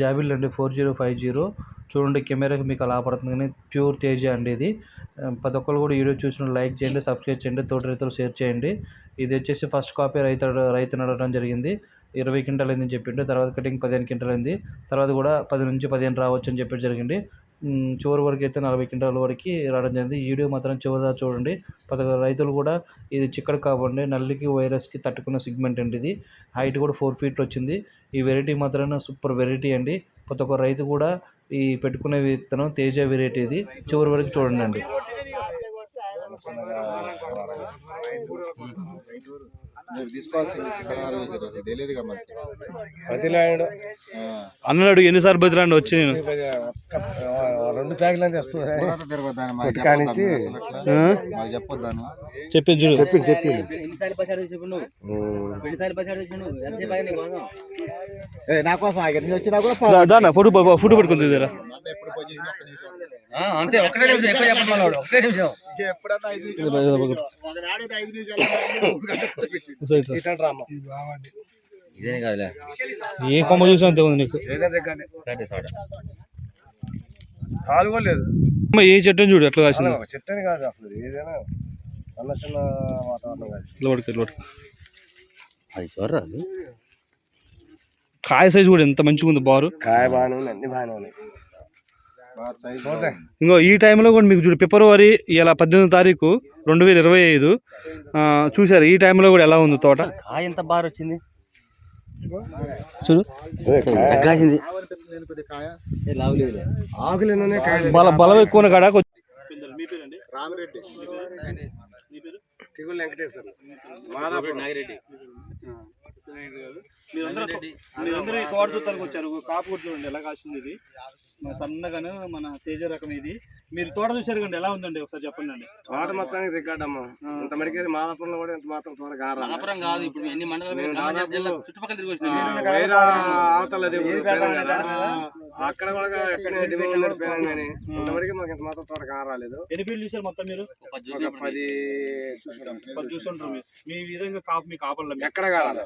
Jabil అండి four zero five zero. చూడండి కెమెరాకి మీకు అలా పడుతుంది కానీ ప్యూర్ తేజ అండి ఇది. ప్రతి ఒక్కరు కూడా వీడియో చూసిన లైక్ చేయండి సబ్స్క్రైబ్ చేయండి తోటి రైతులు షేర్ చేయండి. ఇది వచ్చేసి ఫస్ట్ కాపీ రైతు రైతు నడవడం జరిగింది. ఇరవై క్వింటాల్ అయిందని చెప్పిండు తర్వాత కటింగ్ పదిహేను క్వింటాలు అయింది. తర్వాత కూడా పది నుంచి పదిహేను రావచ్చు అని చెప్పి జరిగింది. చివరి వరకు అయితే నలభై క్వింటాల వరకు రావడం జరిగింది. ఈ వీడియో మాత్రం చివరిదా చూడండి. ప్రతి రైతులు కూడా ఇది చిక్కడు కాబట్టి నల్లికి వైరస్కి తట్టుకున్న సిగ్మెంట్ అండి ఇది. హైట్ కూడా ఫోర్ ఫీట్ వచ్చింది. ఈ వెరైటీ మాత్రం సూపర్ వెరైటీ అండి. ప్రతి ఒక్క రైతు కూడా ఈ పెట్టుకునే విత్తనం తేజ వెరైటీ ఇది. చివరి వరకు చూడండి అండి. మీరు తీసుకోవాల్సింది పదహారు వేలు అది తెలియదుగా మనకి బతిలాడు ఆ, అన్నాడు ఎన్నిసార్లు బతిరాండి వచ్చి నేను. రెండు ప్యాకెట్లు తిరగొద్దాను మాకు కానించి. చెప్పొద్దాను అట్లా. మాకు చెప్పొద్దాను. చెప్పి చూడు. చెప్పింది చెప్పింది. నీ కోసం ఏ, నా కోసం ఆగదు నేను వచ్చినా కూడా దానా ఫోటో ఫోటో పట్టుకుంది. అంతే ఒకటే నిమిషం ఎక్కువ చెప్పండి. ఒకటే నిమిషం. ఎప్పుడన్నా ఐదు నిమిషాలు ఐదు నిమిషాలు. ఇట్లాంటి రామ్మ ఇదేం కాదులే. ఏ కొమ్మ చూసినా అంతే ఉంది నీకు. ఏదంటే కానీ రండి తోట తాలు కూడా లేదు. అమ్మ, ఏ చెట్టుని చూడు ఎట్లా కాసింది? అలా ఒక చెట్టు అని కాదు అసలు ఏదైనా చిన్న చిన్న వాతావరణం కాదు. ఇట్లా పడుకో ఇట్లా పడుకో అది చూడరా అది? కాయ సైజు కూడా ఎంత మంచిగా ఉంది బారు. కాయ బాగానే ఉంది అన్ని బాగానే ఉన్నాయి. ఇంకో ఈ టైంలో కూడా మీకు చూడు ఫిబ్రవరి ఇలా పద్దెనిమిది తారీఖు రెండు వేల ఇరవై ఐదు. ఆ, చూశారు ఈ టైంలో కూడా ఎలా ఉంది తోట? కాయ ఎంత బాగా వచ్చింది? చూడు. కాసింది బల బలం ఎక్కువ కాడ రామిరెడ్డి. తిగులు వెంకటేశ్వర. నాగిరెడ్డి. మీరందరూ ఈ తోట చూస్తానికి వచ్చారు. కాపు కూడా చూడండి ఎలా కాసింది ఇది. మన సన్నగానే మన తేజ రకం ఇది. మీరు తోట చూశారు కండి ఎలా ఉందండి ఒకసారి చెప్పండి అండి. తోట మొత్తానికి రికార్డ్ అమ్మా. ఇంత మడికి మాదాపురంలో కూడా ఇంత మాత్రం తోట గారా అపురం కాదు ఇప్పుడు ఎన్ని మండలాలు జిల్లా చుట్టుపక్కల తిరిగి వచ్చినాం. వేరే అవతల అది ఊరు పోయినాం కదా. అక్కడ కూడా ఎక్కడ డివిజన్ కానీ ఇంతవరకు మాకు ఇంత మాత్రం తోట కారాలేదు. ఎన్ని ఫీల్డ్ చూశారు మొత్తం మీరు? పది పది చూసుంటారు మీ విధంగా కాపు మీ కాపల్లో మీ- ఎక్కడ కారాలి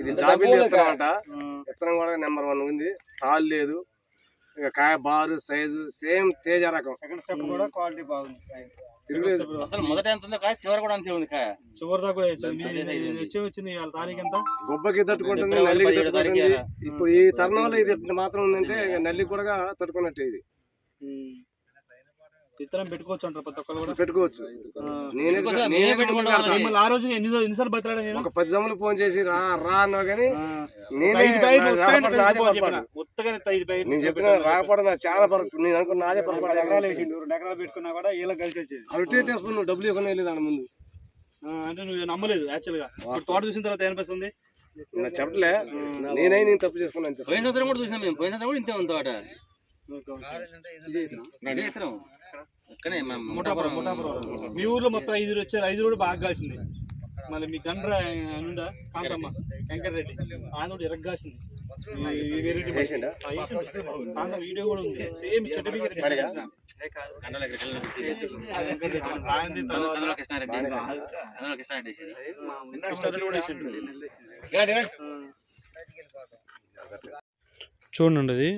ఇది జాబిల్ ఆ, విత్తనం కూడా నెంబర్ వన్ ఉంది. తాళ్ళు లేదు. కాయ బారు సైజు సేమ్ తేజ రకం. కూడా క్వాలిటీ బాగుంది. తిరుగులేదు. అసలు మొదట ఎంత ఉందో కాయ చివరి కూడా అంతే ఉంది కాయ. చివరి దాకా వచ్చింది తారీఖు ఎంత? గొబ్బకి తట్టుకుంటుంది నల్లికి ఇప్పుడు ఈ తరుణంలో ఇది మాత్రం ఉందంటే ఇక నల్లికి కూడా తట్టుకున్నట్టే ఇది. విత్తనం పెట్టుకోవచ్చు అంటారు ప్రతి ఒక్కరు కూడా? పెట్టుకోవచ్చు. నేనే నేనే నేనే పెట్టుకుంటా పెట్టుకుంటా. మిమ్మల్ని ఆ రోజు ఎన్ని ఎన్నిసార్లు బతిరాడా నేను? ఒక పది దమ్ములు ఫోన్ చేసి రా రా కానీ. నేనే ఐదు నేను చెప్పిన రాకపోవడం నాకు చాలా పొరపాటు నేను అనుకున్న నాదే పొరపాటు ఎకరాలు వేసిండు రెండు ఎకరాలు పెట్టుకున్నా కూడా ఇలా కలిసి వచ్చేది. అవిటే తీసుకుని నువ్వు డబ్బులు ఇవ్వకుండా వెళ్ళి దాని ముందు. అంటే నువ్వు నమ్మలేదు యాక్చువల్గా. ఇప్పుడు తోట చూసిన తర్వాత ఏమనిపిస్తుంది? చెప్పలే నేనై నేను తప్పు చేసుకున్నాను పోయిన సంవత్సరం కూడా చూసినాం మేము. పోయిన సంవత్సరం కూడా ఇంతే ఉంది తోట. మీ ఊర్లో మొత్తం ఐదు వచ్చారు ఐదు కూడా బాగా కాసింది మళ్ళీ మీ గండ్ర నుండా కాంతమ్మ వెంకటరెడ్డి ఆయన కూడా. కాంతమ్మ వీడియో కూడా ఉంది సేమ్. చూడండి అది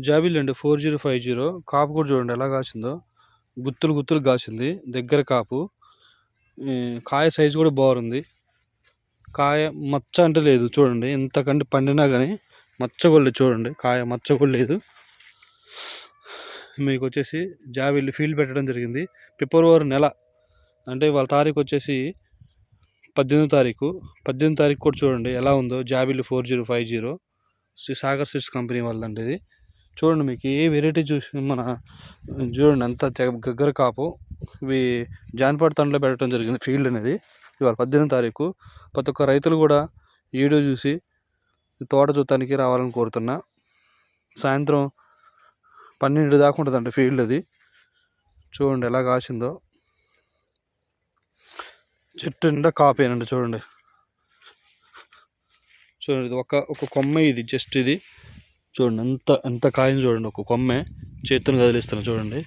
జాబిల్ అండి ఫోర్ జీరో ఫైవ్ జీరో. కాపు కూడా చూడండి ఎలా కాసిందో. గుత్తులు గుత్తులు కాసింది. దగ్గర కాపు. కాయ సైజు కూడా బాగుంది. కాయ మచ్చ అంటే లేదు చూడండి. ఎంతకంటే పండినా కానీ మచ్చ కూడా లేదు చూడండి. కాయ మచ్చ కూడా లేదు. మీకు వచ్చేసి జాబిల్లి ఫీల్డ్ పెట్టడం జరిగింది. ఫిబ్రవరి నెల అంటే వాళ్ళ తారీఖు వచ్చేసి పద్దెనిమిది తారీఖు. పద్దెనిమిది తారీఖు కూడా చూడండి ఎలా ఉందో. Jabilli four zero five zero. Sri Sagar seeds company వాళ్ళదండి ఇది. చూడండి మీకు ఏ వెరైటీ చూసి మన చూడండి అంత తెగ- గగ్గర కాపు. ఇవి జాన్పాడు తండ్రిలో పెట్టడం జరిగింది ఫీల్డ్ అనేది. ఇవాళ పద్దెనిమిది తారీఖు. ప్రతి ఒక్క రైతులు కూడా వీడియో చూసి తోట చూడటానికి రావాలని కోరుతున్నా. సాయంత్రం పన్నెండు దాకా ఉంటుందండి ఫీల్డ్ అది. చూడండి ఎలా కాసిందో. చెట్టు నిండా కాపేనండి చూడండి. చూడండి ఇది ఒక ఒక కొమ్మ ఇది జస్ట్ ఇది. చూడండి ఎంత ఎంత కాయని చూడండి ఒక కొమ్మే చేతిని కదిలిస్తాను చూడండి.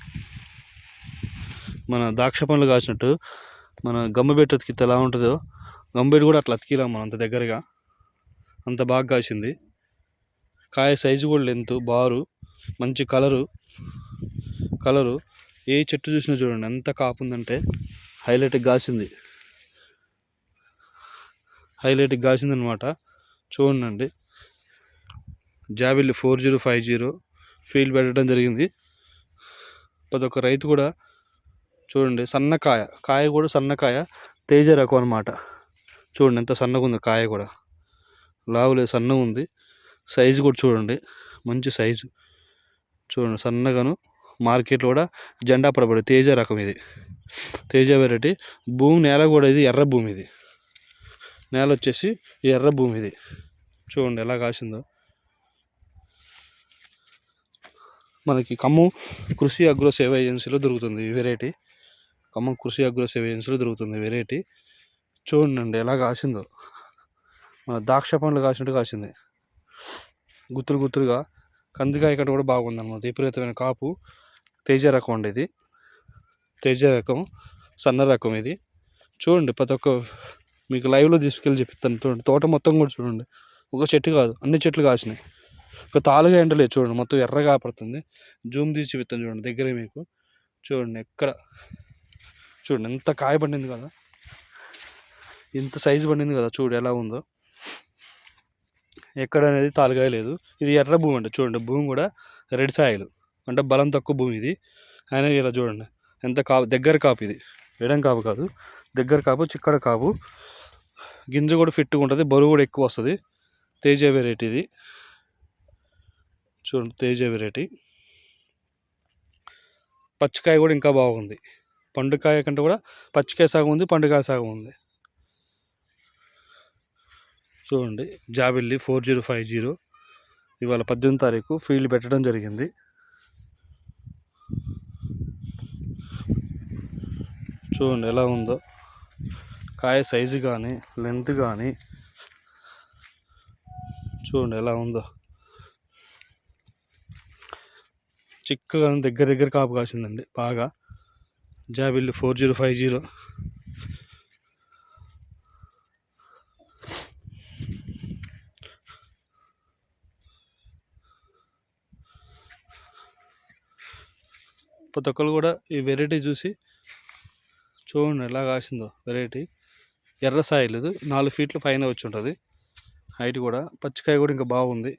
మన ద్రాక్ష పండ్లు కాసినట్టు మన గమ్మబెట్టు అతికితే ఎలా ఉంటుందో గమ్మబెట్టు కూడా అట్లా అతికిలాం మనం అంత దగ్గరగా. అంత బాగా కాసింది. కాయ సైజు కూడా లెంత్ బారు మంచి కలరు కలరు. ఏ చెట్టు చూసినా చూడండి ఎంత కాపు ఉందంటే హైలైట్గా కాసింది. హైలైట్గా కాసిందనమాట చూడండి Jabil four zero five zero field పెట్టడం జరిగింది. ప్రతి ఒక్క రైతు కూడా చూడండి సన్నకాయ కాయ కూడా సన్నకాయ తేజ రకం అనమాట చూడండి ఎంత సన్నగా ఉంది కాయ కూడా. లావులే సన్నగా ఉంది. సైజు కూడా చూడండి మంచి సైజు. చూడండి సన్నగాను మార్కెట్లో కూడా జెండా పడబడి తేజ రకం ఇది. తేజ వెరైటీ. భూమి నేల కూడా ఇది ఎర్ర భూమి ఇది. నేల వచ్చేసి ఎర్ర భూమి ఇది. చూడండి ఎలా కాసిందో. మనకి ఖమ్మం కృషి అగ్రో సేవ ఏజెన్సీలో దొరుకుతుంది ఈ వెరైటీ. ఖమ్మం కృషి అగ్రో సేవ ఏజెన్సీలో దొరుకుతుంది వెరైటీ. చూడండి ఎలా కాసిందో. మన ద్రాక్ష పండ్లు కాసినట్టు కాసింది. గుత్తులు గుత్తులుగా. కందికాయ కంటే కూడా బాగుంది అనమాట విపరీతమైన కాపు. తేజ రకం అండి ఇది. తేజ రకం. సన్న రకం ఇది. చూడండి ప్రతి ఒక్క మీకు లైవ్లో తీసుకెళ్ళి చెప్తాను చూడండి తోట మొత్తం కూడా చూడండి. ఒక చెట్టు కాదు. అన్ని చెట్లు కాసినాయి. ఒక తాలుగా ఎండలేదు చూడండి మొత్తం ఎర్రగా పడుతుంది జూమ్ తీసి చూపిస్తాను చూడండి దగ్గర మీకు. చూడండి ఎక్కడ? చూడండి ఎంత కాయ పండింది కదా. ఇంత సైజు పండింది కదా చూడు ఎలా ఉందో. ఎక్కడ అనేది తాలుగాయ లేదు. ఇది ఎర్ర భూమి అండి చూడండి భూమి కూడా రెడ్ సాయిలు. అంటే బలం తక్కువ భూమి ఇది. అయినా ఇలా చూడండి ఎంత కాపు దగ్గర కాపు ఇది. ఎడం కాపు కాదు దగ్గర కాపు చిక్కడ కాపు. గింజ కూడా ఫిట్గా ఉంటుంది బరువు కూడా ఎక్కువ వస్తుంది. తేజ వెరైటీ ఇది. చూడండి తేజ వెరైటీ. పచ్చికాయ కూడా ఇంకా బాగుంది. పండుకాయ కంటే కూడా పచ్చికాయ సాగు ఉంది పండుకాయ సాగు ఉంది. చూడండి జాబిల్లి ఫోర్ జీరో ఫైవ్ జీరో. ఇవాళ పద్దెనిమిది తారీఖు ఫీల్డ్ పెట్టడం జరిగింది. చూడండి ఎలా ఉందో. కాయ సైజు కానీ లెంత్ కానీ. చూడండి ఎలా ఉందో. చిక్కగా దగ్గర దగ్గర కాపు కాసిందండి బాగా. Jabil four zero five zero. ప్రతి ఒక్కరు కూడా ఈ వెరైటీ చూసి చూడండి ఎలా కాసిందో వెరైటీ. ఎర్ర సాయి లేదు నాలుగు ఫీట్లు పైన వచ్చి ఉంటుంది. హైట్ కూడా పచ్చికాయ కూడా ఇంకా బాగుంది.